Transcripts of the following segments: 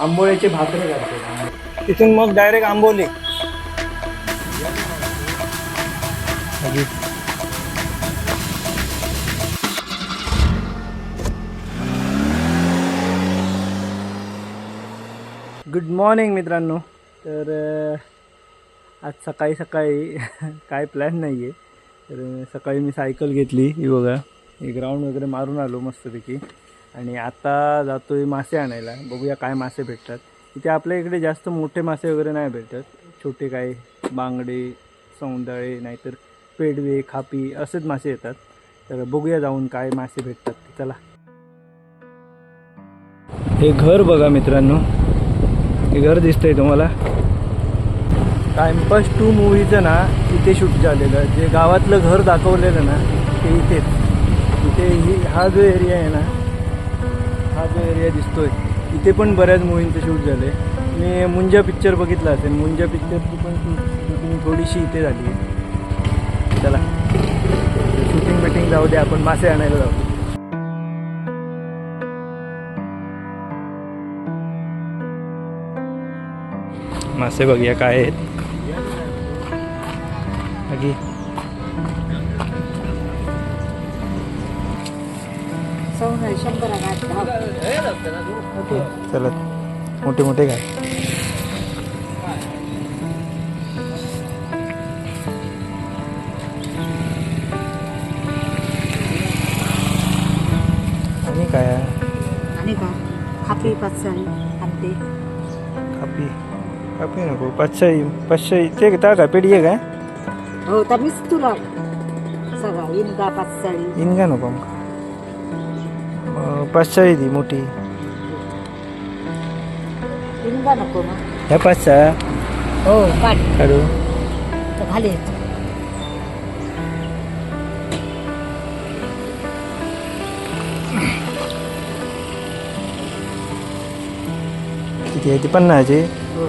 आंबोळ्याचे भाकरे करते तिथून मग डायरेक्ट आंबोली. गुड मॉर्निंग मित्रांनो. तर आज सकाळी सकाळी काय प्लॅन नाही आहे तर सकाळी मी सायकल घेतली ही बघा. हे ग्राउंड वगैरे मारून आलो मस्तपैकी. आणि आता जातो आहे मासे आणायला. बघूया काय मासे भेटतात. इथे आपल्या इकडे जास्त मोठे मासे वगैरे नाही भेटतात छोटे काय बांगडे सौंदळे नाहीतर पेडवे खापी असेच मासे येतात. तर बघूया जाऊन काय मासे भेटतात ते. चला. हे घर बघा मित्रांनो. हे घर दिसतंय तुम्हाला. टाइमपास टू मूवीचं ना इथे शूट झालेलं. जे गावातलं घर दाखवलेलं ना ते इथेच. इथे ही हा जो एरिया आहे ना हा जो एरिया दिसतोय इथे पण बऱ्याच मुव्हींचं शूट झालं आहे मी मुंजा पिक्चर बघितला असेल. मुंजा पिक्चरची पण शूटिंग थोडीशी इथे झाली आहे. चला. शूटिंग बिटिंग जाऊ दे आपण मासे आणायला जाऊ. मासे बघूया काय आहेत. चला मोठे मोठे काय आणि काय? आणि का खापी पाचसाळी हत्ती कापी कापी नको पाचशे पाचशे ते त्या काय पेढी आहे. काय हो तर मीच तुला सगळा इनका पाचसाळी इन का नको अं, पाचशे दी मोठी. इनका नको मग ह्या पाचशा हो? काढ. काढू. तर घाले किती आहे ती? पन्नासची हो.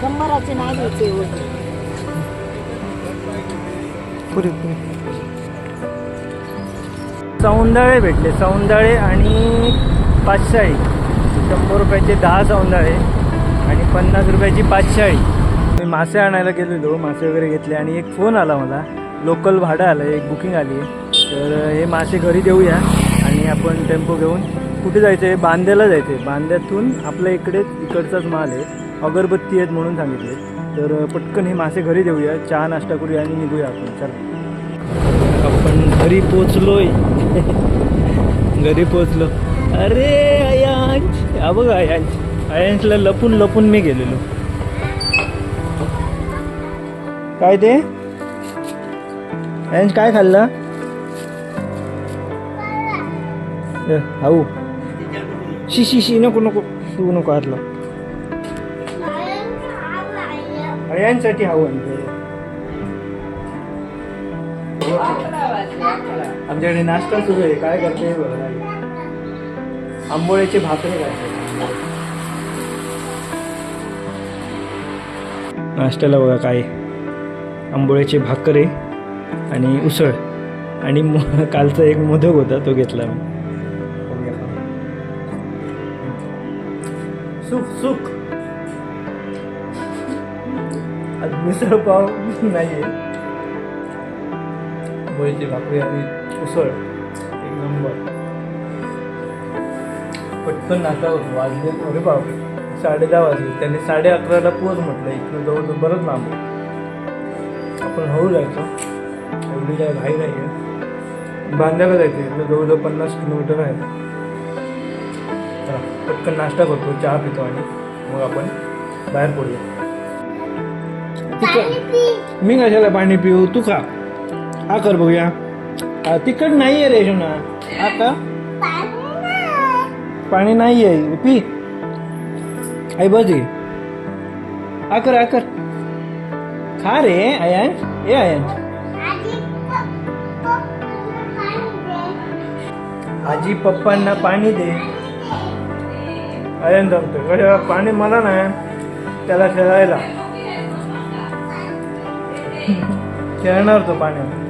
शंभराचे नाही द्यायचे एवढे. पुरी पुरी. सौंदाळे भेटले. सौंदाळे आणि पाचशाळी शंभर रुपयाचे दहा सौंदाळे आणि पन्नास रुपयाची पाचशाळी मी मासे आणायला गेलेलो मासे वगैरे घेतले आणि एक फोन आला मला. लोकल भाडं आलं एक बुकिंग आली आहे. तर हे मासे घरी देऊया आणि आपण टेम्पो घेऊन कुठे जायचं आहे? बांद्याला जायचं आहे. बांद्यातून आपल्या इकडेच इकडचाच माल आहे. अगरबत्ती आहेत म्हणून सांगितले. तर पटकन हे मासे घरी देऊया. चहा नाश्ता करूया आणि निघूया आपण. चला. घरी पोचलोय. घरी पोचलो. अरे अयांश हा बघा अयांश अयांशला लपून लपून मी गेलेलो. काय ते? अयांश काय खाल्लं? हाऊ. शी शी शी नको नको. शू नको हातला अयांसाठी हाऊ आणतो आमच्याकडे नाश्ता सुरू आहे. काय करते बघा. आंबोळ्याचे भाकरे करते. नाश्त्याला बघा काय. आंबोळ्याचे भाकरे आणि उसळ. आणि कालचा एक मोदक होता तो घेतला मी. सुख सुख. आज मिसळ पाव नाही आहे पोळीची भाकरी आणि उसळ. एक नंबर. पटकन होतो वाजले अरे बाप साडे दहा वाजले. त्याने साडे अकराला पोच म्हटलं. इथलं जवळ बरंच लांब. आपण हळू जायचो. एवढी काय घाई नाही आहे. बांद्याला जायचं इथलं जवळजवळ पन्नास किलोमीटर आहे. पटकन नाश्ता करतो. चहा पितो आणि मग आपण बाहेर पडूया. मी कशाला पाणी पिऊ? तू खा. हा कर बघूया. तिखट नाही आहे रे शोना. हा का? पाणी नाही आहे पी आई बस आ हा कर हा कर. खा रे अयांश ए अयांश आजी पप्पांना पाणी दे. आयन जमतो कशा पाणी मला नाही त्याला खेळायला. खेळणार तो पाण्यात.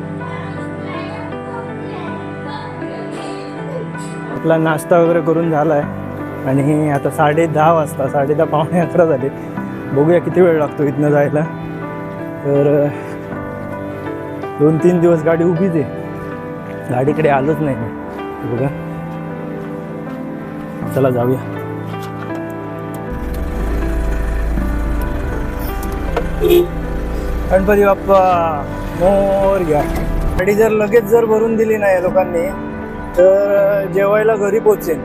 आपला नाश्ता वगैरे करून झाला आहे आणि आता साडे दहा वाजता साडे दहा पावणे अकरा झाले. बघूया किती वेळ लागतो इथनं जायला. तर दोन तीन दिवस गाडी उभीच आहे. गाडीकडे आलोच नाही बघा. चला जाऊया. गणपती बाप्पा मोर घ्या. गाडी जर लगेच जर भरून दिली नाही लोकांनी तर जेवायला घरी पोचेन.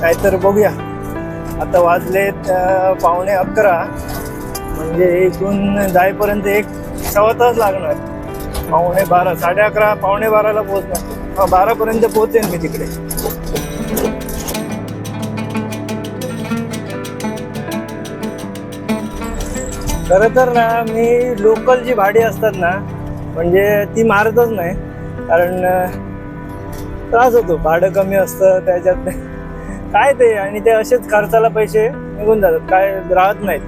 काहीतर बघूया. आता वाजलेत पावणे अकरा. म्हणजे इथून जाईपर्यंत एक सव्वा तास लागणार. पावणे बारा साडे अकरा पावणे बाराला पोहोचणार. बारापर्यंत पोहोचेन मी तिकडे. खरं तर ना मी लोकल जी भाडी असतात ना म्हणजे ती मारतच नाही. कारण त्रास होतो. भाडं कमी असतं त्याच्यात काय ते? आणि ते असेच खर्चाला पैसे निघून जातात. काय राहत नाहीत.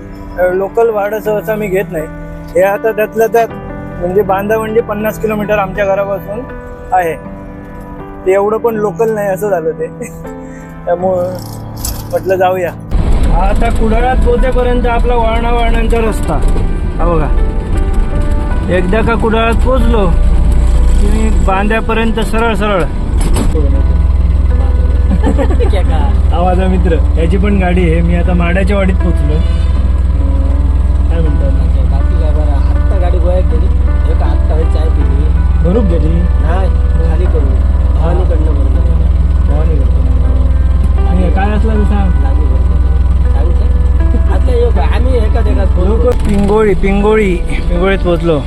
लोकल भाडं सहसा मी घेत नाही. हे आता त्यातल्या त्यात म्हणजे बांधा म्हणजे पन्नास किलोमीटर आमच्या घरापासून आहे. ते एवढं पण लोकल नाही असं झालं ते. त्यामुळं म्हटलं जाऊया. आता कुडाळात पोहोचेपर्यंत आपला वाळणा वाळणांचा रस्ता. हा बघा. एकदा का कुडाळात पोचलो की बांध्यापर्यंत सरळ सरळ. माझा मित्र. याची पण गाडी आहे. मी आता माड्याच्या वाडीत पोचलो काय म्हणतात आत्ता गाडी गोयात गेली. एक आत्ता चाय पिली. भरूक गेली. नाही खाली करू भवानीकडनं भरून भवानी करतो आणि काय असलं सांग. आता येऊ आम्ही एकाच एकाच पिंगोळी पिंगोळी पिंगोळीत पोचलो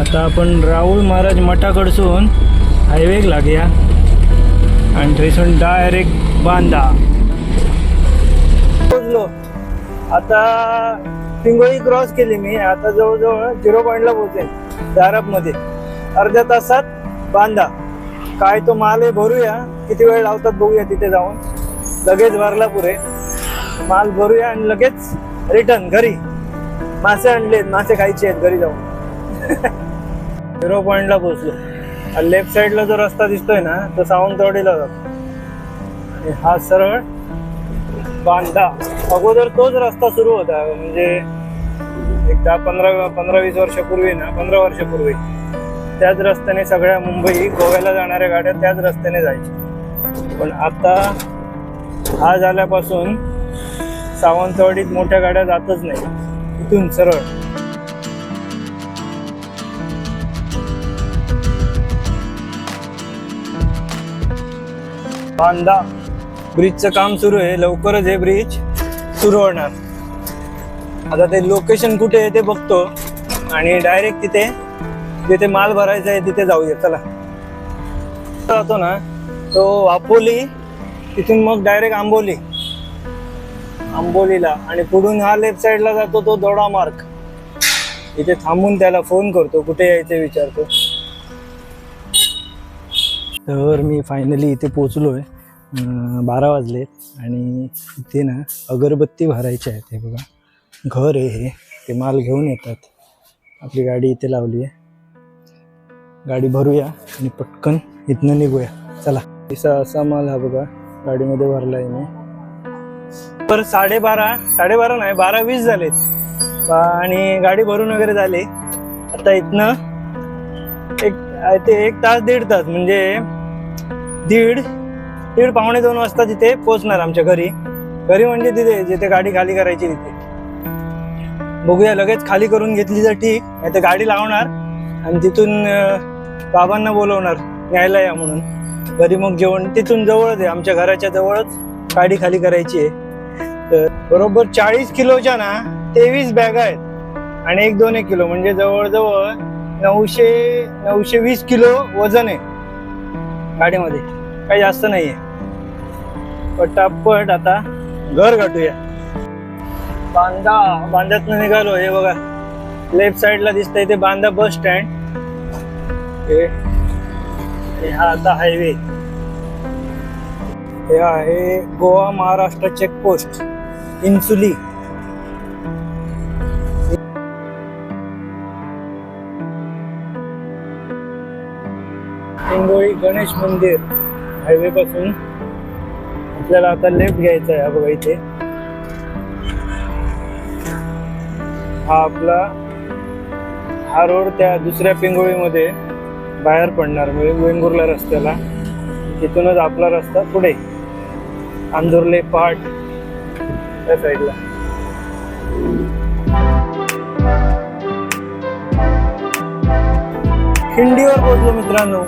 आता आपण राहुल महाराज मठाकडसून हायवे लागूया. आणि थंयसून डायरेक्ट बांदा. पोचलो आता पिंगोळी क्रॉस केली मी. आता जवळजवळ झिरो पॉईंटला पोहोचेन. दारापमध्ये. अर्ध्या तासात बांधा काय तो माल आहे भरूया. किती वेळ लावतात बघूया तिथे जाऊन. लगेच भरला पुरे माल भरूया आणि लगेच रिटर्न घरी. मासे आणलेत. मासे खायचे आहेत. घरी जाऊन. झिरो पॉईंटला पोहोचलो. लेफ्ट साईडला जो रस्ता दिसतोय ना तो सावंतवाडीला जातो. आणि हा सरळ बांधा. अगोदर तोच रस्ता सुरू होता म्हणजे एक दहा पंधरा पंधरा वीस वर्षापूर्वी ना पंधरा वर्षापूर्वी त्याच रस्त्याने सगळ्या मुंबई गोव्याला जाणाऱ्या गाड्या त्याच रस्त्याने जायच्या. पण आता हा झाल्यापासून सावंतवाडीत मोठ्या गाड्या जातच नाही. इथून सरळ. बांधा. ब्रिजचं काम सुरू आहे. लवकरच हे ब्रिज सुरू होणार. आता ते लोकेशन कुठे आहे ते बघतो. आणि डायरेक्ट तिथे जिथे माल भरायचा आहे तिथे जाऊया. चला. जातो ना. तो वापोली तिथून मग डायरेक्ट आंबोली. आंबोलीला. आणि पुढून हा लेफ्ट साईडला जातो तो दोडा मार्ग इथे थांबून त्याला फोन करतो. कुठे यायचे विचारतो. तर मी फायनली इथे पोचलो आहे बारा वाजले आणि इथे ना अगरबत्ती भरायची आहे ते बघा घर आहे हे. ते माल घेऊन येतात. आपली गाडी इथे लावली आहे. गाडी भरूया आणि पटकन इथनं निघूया. चला. असा असा माल हा बघा गाडीमध्ये भरला आहे मी. तर साडेबारा साडेबारा नाही बारा वीस झालेत. आणि गाडी भरून वगैरे झाली. आता इथनं एक ते एक तास दीड तास म्हणजे दीड दीड पावणे दोन वाजता तिथे पोहोचणार आमच्या घरी. घरी म्हणजे तिथे जिथे गाडी खाली करायची तिथे. बघूया लगेच खाली करून घेतली तर ठीक नाही तर गाडी लावणार आणि तिथून बाबांना बोलवणार न्यायला या म्हणून. घरी मग जेवण तिथून जवळच आहे आमच्या घराच्या जवळच गाडी खाली करायची आहे. तर बरोबर चाळीस किलोच्या ना तेवीस बॅगा आहेत. आणि एक दोन एक किलो म्हणजे जवळजवळ नऊशे नऊशे वीस किलो वजन आहे. गाडीमध्ये. काही जास्त नाहीये. पटापट आता घर गाठूया. बांदा बांद्यातनं निघालो हे बघा. लेफ्ट साइडला दिसतंय ते बांदा बस स्टँड हे हा आता हायवे हे आहे गोवा महाराष्ट्र चेकपोस्ट इन्सुली. हिंगोळी गणेश मंदिर. हायवे पासून आपल्याला आता लेफ्ट घ्यायचा आहे बघा इथे. हा आपला हा रोड त्या दुसऱ्या पिंगोळीमध्ये बाहेर पडणार म्हणजे वेंगुर्ला रस्त्याला. तिथूनच आपला रस्ता पुढे. अंधुर्ले पहाट त्या साईडला खिंडीवर बोललो मित्रांनो.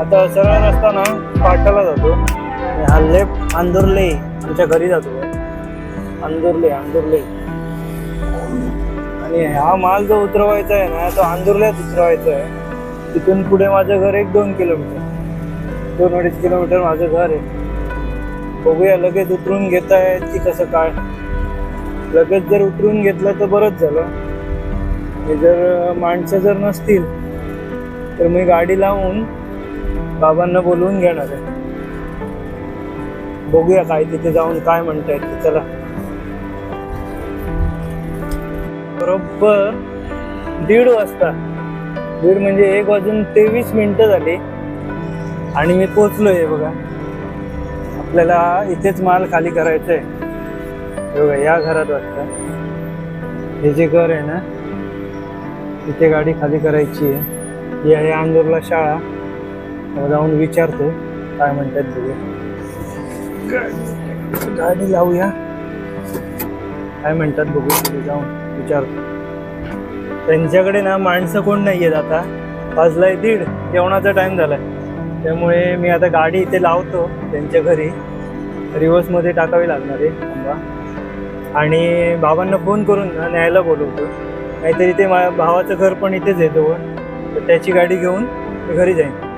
आता सरळ रस्ता ना पाटाला जातो. हा लेफ्ट आंदुर्ले आमच्या घरी जातो. अंदुर्ले अंदुर्ले. आणि हा माल जो उतरवायचा आहे ना तो अंदुर्ल्यात उतरवायचा आहे. तिथून पुढे माझं घर एक दोन किलोमीटर. दोन अडीच किलोमीटर माझं घर आहे. बघूया लगेच उतरून घेता येत की कसं काय. लगेच जर उतरून घेतलं तर बरंच झालं. जर माणसं जर नसतील तर मी गाडी लावून बाबांना बोलवून घेणार आहे. बघूया काय तिथे जाऊन काय म्हणतायत ते. चला. बरोबर दीड वाजता. दीड म्हणजे एक वाजून तेवीस मिनिटं झाली. आणि मी पोचलो आहे बघा. आपल्याला इथेच माल खाली करायचा आहे बघा या घरात वाटतं. हे जे घर आहे ना तिथे गाडी खाली करायची आहे. ही आहे आंदोरला शाळा. जाऊन विचारतो काय म्हणतात बघू गाडी लावूया. काय म्हणतात बघू तिथे जाऊन विचारतो. त्यांच्याकडे ना माणसं कोण नाही आहेत आता. वाजलाय दीड जेवणाचा टाइम झालाय. त्यामुळे मी आता गाडी इथे लावतो त्यांच्या घरी. रिवर्समध्ये टाकावी लागणार आहे थांबा. आणि बाबांना फोन करून ना न्यायला बोलवतो. नाहीतर इथे माझ्या भावाचं घर पण इथेच आहे जवळ. तर त्याची गाडी घेऊन मी घरी जाईन.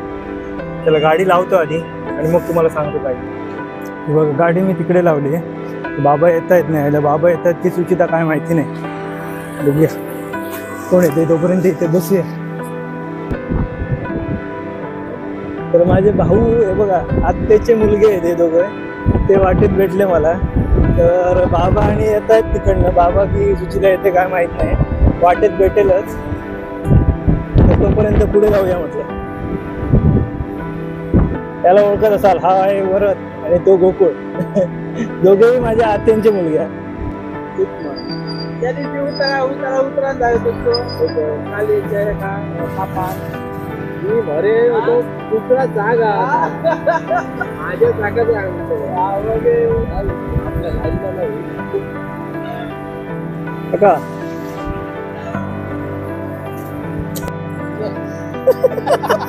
त्याला गाडी लावतो आधी आणि मग तुम्हाला सांगतो काय. बघ बघा गाडी मी तिकडे लावली आहे. बाबा येत आहेत बाबा येत आहेत की सुचिता काय माहिती नाही. बघूया कोण येते तोपर्यंत इथे बसूया तर माझे भाऊ हे बघा आत्तेचे मुलगे आहेत हे दोघं. ते वाटेत भेटले मला. तर बाबा आणि येत आहेत तिकडनं. बाबा की सुचिता येते काय माहीत नाही. वाटेत भेटेलच. तोपर्यंत पुढे जाऊया म्हटलं. त्याला ओळखत असाल हा आहे वरत आणि तो गोकुळ. दोघेही माझ्या आत्यांचे मुलगे आहेत. त्या दिवशी उतरा उतरा उतरा जायत होतो खाली जय का कापा मी भरे होतो दुसरा जागा. माझ्या जागा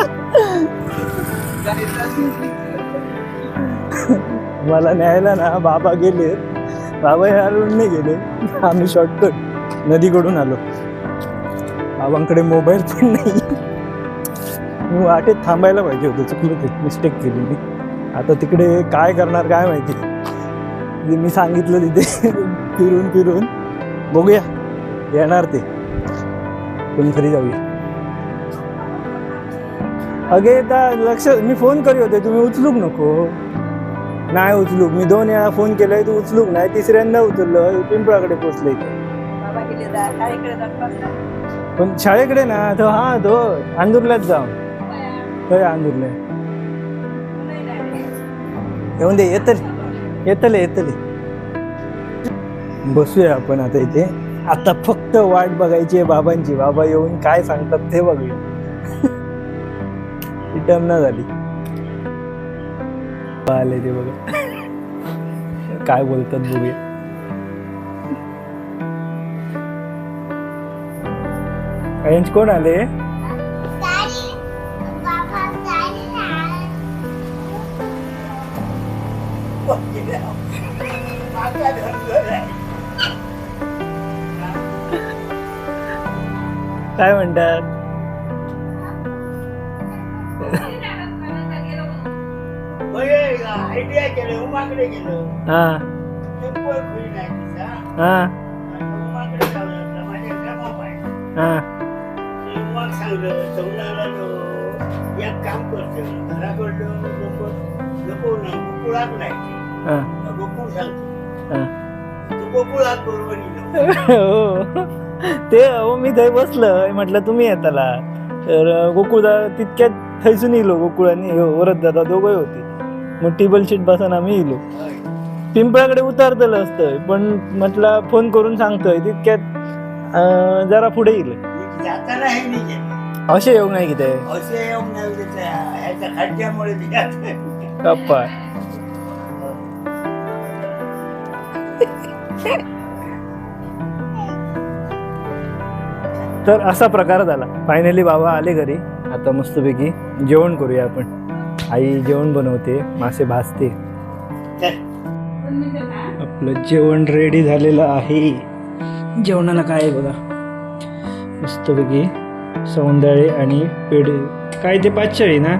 मला न्यायला ना बाबा गेले. बाबा ह्या रोडने गेले. आम्ही शॉर्टकट नदीकडून आलो. बाबांकडे मोबाईल पण नाही. मी वाटेत थांबायला पाहिजे होतं. चुकलं ते मिस्टेक केली मी आता तिकडे काय करणार काय माहिती. जे मी सांगितलं तिथे फिरून फिरून. बघूया. येणार ते. पण खरी जाऊया. अगे आता लक्ष मी फोन करी होते तुम्ही उचलूक नको. नाही उचलूक मी दोन वेळा फोन केलाय तू उचलूक नाही तिसऱ्यांदा उचललं पिंपळाकडे पोचले. पण शाळेकडे ना तो हा तो आंदूरलाच जाऊ. आंदूरला. येऊन दे येतले येतले येतले. बसूया आपण आता इथे. आता फक्त वाट बघायची आहे बाबांची. बाबा येऊन काय सांगतात ते बघूया. टर्म ना झाली. आले ते बघा. काय बोलतात बघूया. यांच कोण आले? काय म्हणतात? आयडिया केलं उमाकडे गेलं. हा. टेम्पोवर खुली नाही तिचा. हा. आणि उमाकडे जाऊन माझ्या ग्रामात आहे. हा. ते उमाक सांगलं चौदाला तो. एक काम करतो घराकडलं लोक नको ना गोकुळात नाही हा. गोकुळ सांगतो. हा. तू गोकुळात बरोबर येईल हो. ते अहो मी थंय बसलं. म्हटलं तुम्ही येताला तर अं, गोकुळदा तितक्यात थंयसून येलो गोकुळ आणि ह्यो वरद दादा दोघंही होते. मग टेबल शीट बसून आम्ही येलो पिंपळाकडे उतारतलं असतं पण म्हटलं फोन करून सांगतोय तितक्यात जरा पुढे येईल जाताना हे नाही गेले असे येऊ नाही किती असे येऊन नाही देत ह्याच्या खड्ड्यामुळे ते जात गप्पा. तर असा प्रकार झाला. फायनली बाबा आले घरी. आता मस्तपैकी जेवण करूया आपण. आई जेवण बनवते मासे भाजते. आपलं जेवण रेडी झालेलं आहे. जेवणाला काय आहे बघा? मस्तपैकी सौंदळे आणि पेढे काय ते पाचशाळी ना?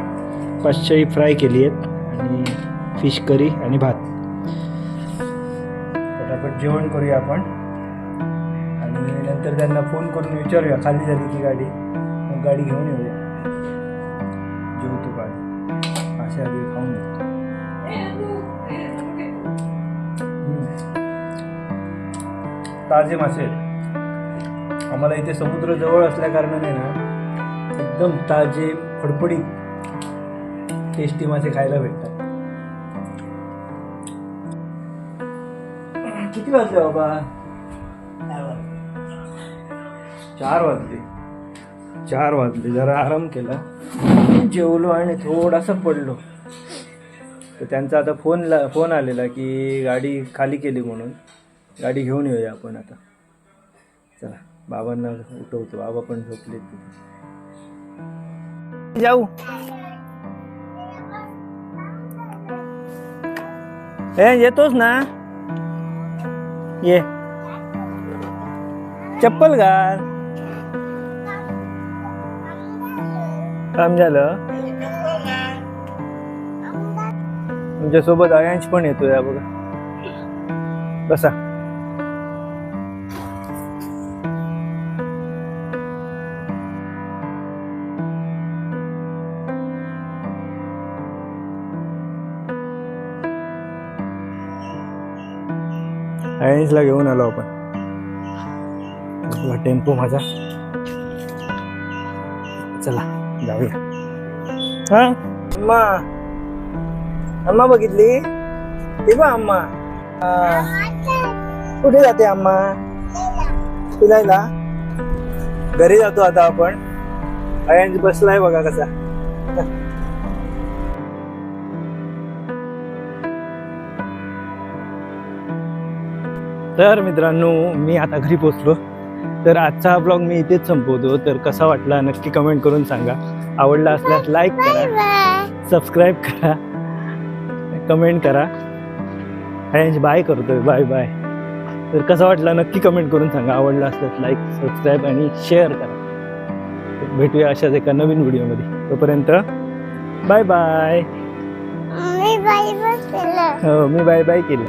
पाचशाळी फ्राय केली आहेत आणि फिश करी आणि भात. पटापट जेवण करूया आपण. आणि नंतर त्यांना फोन करून विचारूया खाली झाली की गाडी. मग गाडी घेऊन येऊया. ताजे मासे आम्हाला इथे समुद्र जवळ असल्या कारणाने ना एकदम ताजे फडफडीत टेस्टी मासे खायला भेटतात. किती वाजले बाबा? चार वाजले. चार वाजले. जरा आराम केला. जेवलो आणि थोडासा पडलो. तर त्यांचा आता फोन ला फोन आलेला की गाडी खाली केली म्हणून. गाडी घेऊन येऊया आपण आता. चला बाबांना उठवतो. बाबा पण झोपले. जाऊ. ए येतोस ना? ये. चप्पल घाल. काम झालं? तुमच्यासोबत अयांश पण येतो या बघा. बसा. अयांशला घेऊन आलो आपण. टेम्पो माझा. चला जाऊया. हा? अम्मा. अम्मा बघितली? ते बा अम्मा. कुठे जाते अम्मा? फिरायला? घरी जातो आता आपण. अयांश बसलाय बघा कसा. तर मित्रांनो मी आता घरी पोचलो. तर आजचा हा ब्लॉग मी इथेच संपवतो. तर कसा वाटला नक्की कमेंट करून सांगा. आवडला असल्यास लाईक करा. सबस्क्राईब करा. कमेंट करा. अँज बाय करतोय. बाय बाय तर कसा वाटला नक्की कमेंट करून सांगा. आवडला असल्यास लाईक सबस्क्राईब आणि शेअर करा. भेटूया अशाच एका नवीन व्हिडिओमध्ये तोपर्यंत बाय बाय हो मी बाय बाय केली.